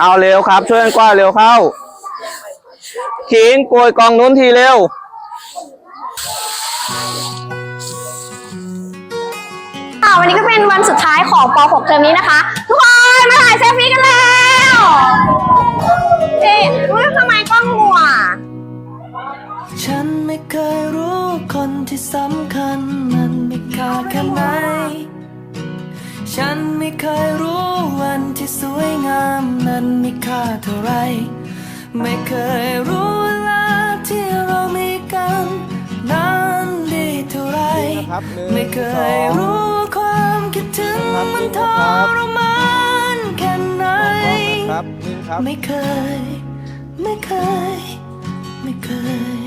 เอาเร็วครับ ช่วยกันกวาดเร็วเข้า ขิงโกยกองนู้นทีเร็ว ค่ะวันนี้ก็เป็นวันสุดท้ายของป .6 เทอมนี้นะคะ ทุกคน มาถ่ายเซลฟี่กันแล้วเอ๊ะเฮ้ยทำไมกล้องมัวฉันไม่เคยรู้คนที่สำคัญมันมีค่าแค่ไหน เท่าไร ไม่เคยรู้เวลาที่เรามีกันนั้นดีเท่าไรครับหนึ่งไม่เคยสองรู้ความคิดถึงครับมันทครับรมานแค่ไหน ครับนิ่งครับ ไม่เคย ไม่เคย ไม่เคย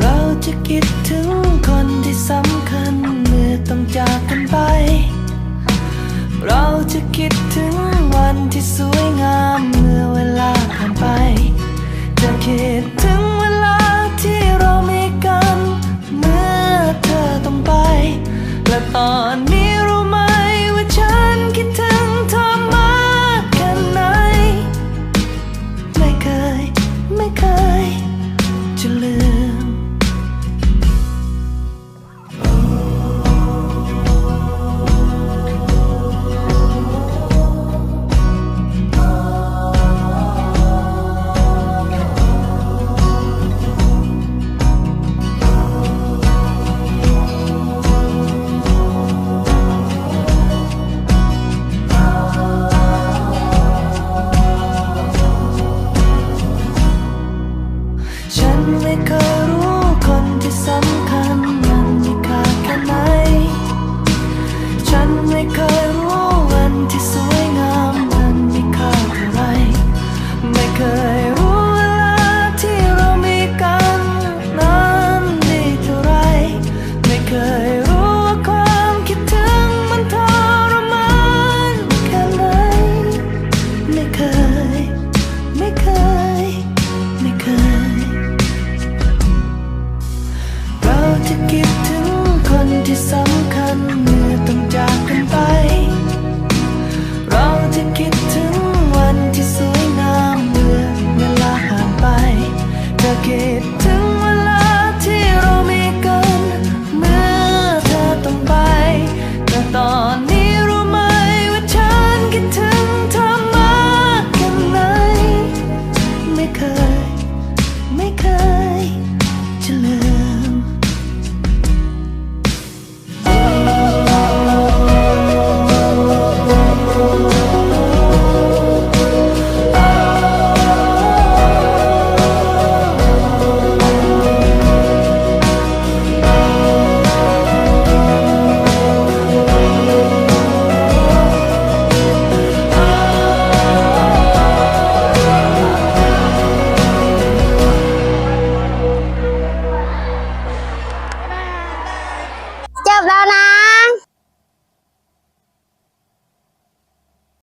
เราจะคิดถึงคนที่สำคัญ จะคิดถึงวันที่สวยงามเมื่อเวลาผ่านไป จะคิดถึงเวลาที่เรามีกัน เมื่อเธอต้องไป และตอนนี้ ไม่เคยรู้คนที่สำคัญ to some kind